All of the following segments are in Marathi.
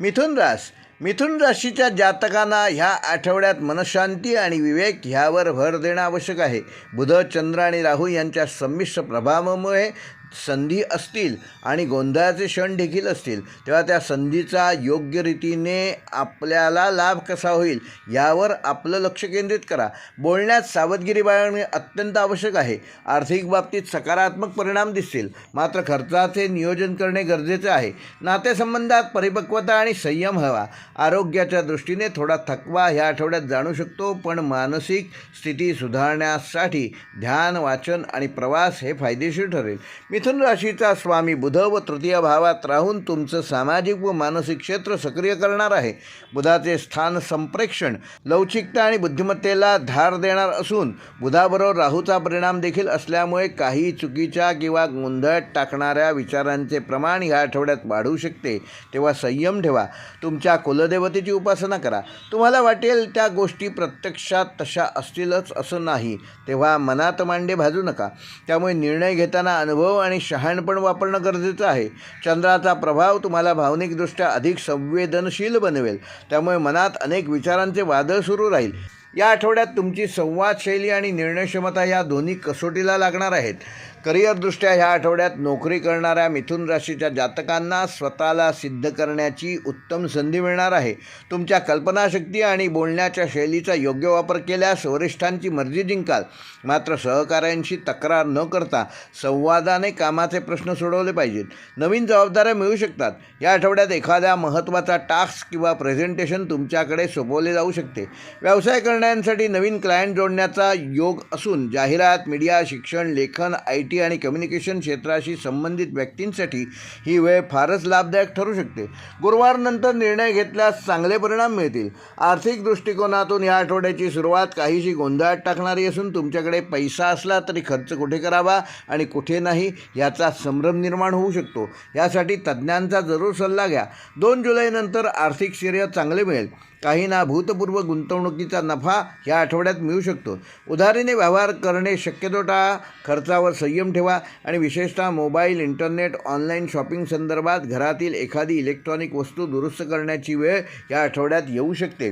मिथुन रास मिथुन राशीच्या जातकांना ह्या आठवड्यात मनशांती आणि विवेक ह्यावर भर देणं आवश्यक आहे. बुध चंद्र आणि राहू यांच्या संमिश्र प्रभावामुळे संधी असतील आणि गोंधळाचे क्षण देखील असतील तेव्हा त्या संधीचा योग्य रीतीने आपल्याला लाभ कसा होईल यावर आपलं लक्ष केंद्रित करा. बोलण्यात सावधगिरी बाळगणे अत्यंत आवश्यक आहे. आर्थिक बाबतीत सकारात्मक परिणाम दिसतील. मात्र खर्चाचे नियोजन करणे गरजेचे आहे. नातेसंबंधात परिपक्वता आणि संयम हवा. आरोग्याच्या दृष्टीने थोडा थकवा ह्या आठवड्यात जाणू शकतो पण मानसिक स्थिती सुधारण्यासाठी ध्यान वाचन आणि प्रवास हे फायदेशीर ठरेल. मिथुन राशीचा स्वामी बुध व तृतीय भावात राहून तुमचं सामाजिक व मानसिक क्षेत्र सक्रिय करणार आहे. बुधाचे स्थान संप्रेक्षण लवचिकता आणि बुद्धिमत्तेला धार देणार असून बुधाबरोबर राहूचा परिणाम देखील असल्यामुळे काही चुकीच्या किंवा गोंधळ टाकणाऱ्या विचारांचे प्रमाण ह्या आठवड्यात वाढू शकते. तेव्हा संयम ठेवा. तुमच्या कुलदेवतेची उपासना करा. तुम्हाला वाटेल त्या गोष्टी प्रत्यक्षात तशा असतीलच असं नाही. तेव्हा मनात मांडे भाजू नका. त्यामुळे निर्णय घेताना अनुभव आणि शहाणपण वापरणं गरजेचं आहे. चंद्राचा प्रभाव तुम्हाला भावनिकदृष्ट्या अधिक संवेदनशील बनवेल. त्यामुळे मनात अनेक विचारांचे वादळ सुरू राहील. या आठवड्यात तुमची संवाद शैली आणि निर्णयक्षमता या दोन्ही कसोटीला लागणार आहेत. करिअरदृष्ट्या ह्या आठवड्यात नोकरी करणाऱ्या मिथुन राशीच्या जातकांना स्वतःला सिद्ध करण्याची उत्तम संधी मिळणार आहे. तुमच्या कल्पनाशक्ती आणि बोलण्याच्या शैलीचा योग्य वापर केल्यास वरिष्ठांची मर्जी जिंकाल. मात्र सहकाऱ्यांशी तक्रार न करता संवादाने कामाचे प्रश्न सोडवले पाहिजेत. नवीन जबाबदाऱ्या मिळू शकतात. या आठवड्यात एखाद्या महत्त्वाचा टास्क किंवा प्रेझेंटेशन तुमच्याकडे सोपवले जाऊ शकते. व्यवसाय करण्यासाठी नवीन क्लायंट जोडण्याचा योग असून जाहिरात मीडिया शिक्षण लेखन आय टी आणि कम्युनिकेशन क्षेत्राशी संबंधित व्यक्तींसाठी ही वेळ फारच लाभदायक ठरू शकते. गुरुवारनंतर निर्णय घेतल्यास चांगले परिणाम मिळतील. आर्थिक दृष्टिकोनातून या आठवड्याची सुरुवात काहीशी गोंधळात टाकणारी असून तुमच्याकडे पैसा असला तरी खर्च कुठे करावा आणि कुठे नाही याचा संभ्रम निर्माण होऊ शकतो. यासाठी तज्ज्ञांचा जरूर सल्ला घ्या. दोन जुलैनंतर आर्थिक श्रेय चांगले मिळेल. काहींना भूतपूर्व गुंतवणुकीचा नफा या आठवड्यात मिळू शकतो. उधारीने व्यवहार करणे शक्यतो टाळा खर्चावर संयम ठेवा आणि विशेषतः मोबाईल इंटरनेट ऑनलाईन शॉपिंग संदर्भात घरातील एखादी इलेक्ट्रॉनिक वस्तू दुरुस्त करण्याची वेळ या आठवड्यात येऊ शकते.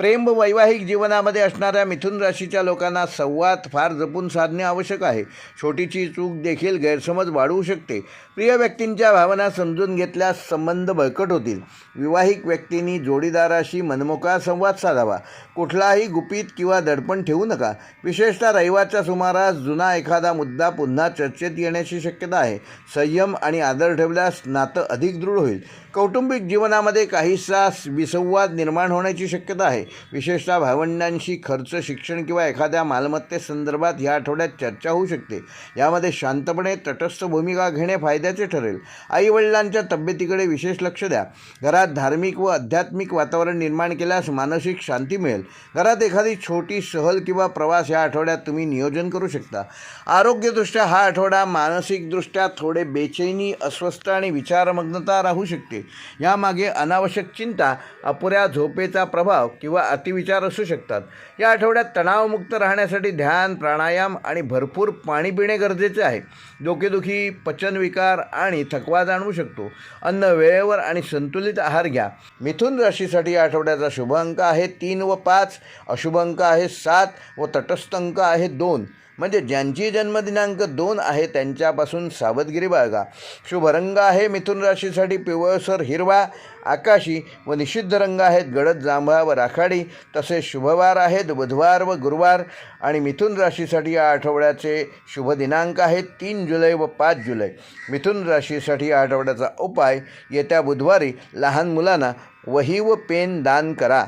प्रेम व वैवाहिक जीवनामध्ये असणाऱ्या मिथुन राशीच्या लोकांना संवाद फार जपून साधणे आवश्यक आहे. छोटीची चूक देखील गैरसमज वाढवू शकते. प्रिय व्यक्तींच्या भावना समजून घेतल्यास संबंध बळकट होतील. विवाहिक व्यक्तींनी जोडीदाराशी मनमोकळा संवाद साधावा. कुठलाही गुपित किंवा दडपण ठेवू नका. विशेषतः रविवारच्या सुमारास जुना एखादा मुद्दा पुन्हा चर्चेत येण्याची शक्यता आहे. संयम आणि आदर ठेवल्यास नातं अधिक दृढ होईल. कौटुंबिक जीवनामध्ये काहीसा विसंवाद निर्माण होण्याची शक्यता आहे. विशेषतः भावंडांशी खर्च शिक्षण किंवा एखाद्या मालमत्तेसंदर्भात या आठवड्यात चर्चा होऊ शकते. यामध्ये शांतपणे तटस्थ भूमिका घेणे फायद्याचे ठरेल. आईवडिलांच्या तब्येतीकडे विशेष लक्ष द्या. घरात धार्मिक व आध्यात्मिक वातावरण निर्माण केल्यास मानसिक शांती मिळेल. घरात एखादी छोटी सहल किंवा प्रवास या आठवड्यात तुम्ही नियोजन करू शकता. आरोग्यदृष्ट्या हा आठवडा मानसिकदृष्ट्या थोडे बेचैनी अस्वस्थ आणि विचारमग्नता राहू शकते. यामागे अनावश्यक चिंता अपुऱ्या झोपेचा प्रभाव किंवा किंवा अतिविचार असू शकतात. या आठवड्यात तणावमुक्त राहण्यासाठी ध्यान प्राणायाम आणि भरपूर पाणी पिणे गरजेचे आहे. डोकेदुखी पचनविकार आणि थकवा जाणवू शकतो. अन्न वेळेवर आणि संतुलित आहार घ्या. मिथुन राशीसाठी या आठवड्याचा शुभ अंक आहे तीन व पाच. अशुभ अंक आहे सात व तटस्थ अंक आहे दोन. म्हणजे ज्यांची जन्मदिनांक दोन आहे त्यांच्यापासून सावधगिरी बाळगा. शुभ रंग आहे मिथुन राशीसाठी पिवळसर हिरवा आकाशी व निषिद्ध रंग आहेत गडद जांभळा व राखाडी. तसेच शुभवार आहेत बुधवार व गुरुवार. आणि मिथुन राशीसाठी या आठवड्याचे शुभ दिनांक आहेत तीन जुलै व पाच जुलै. मिथुन राशीसाठी या आठवड्याचा उपाय येत्या बुधवारी लहान मुलांना वही व पेन दान करा.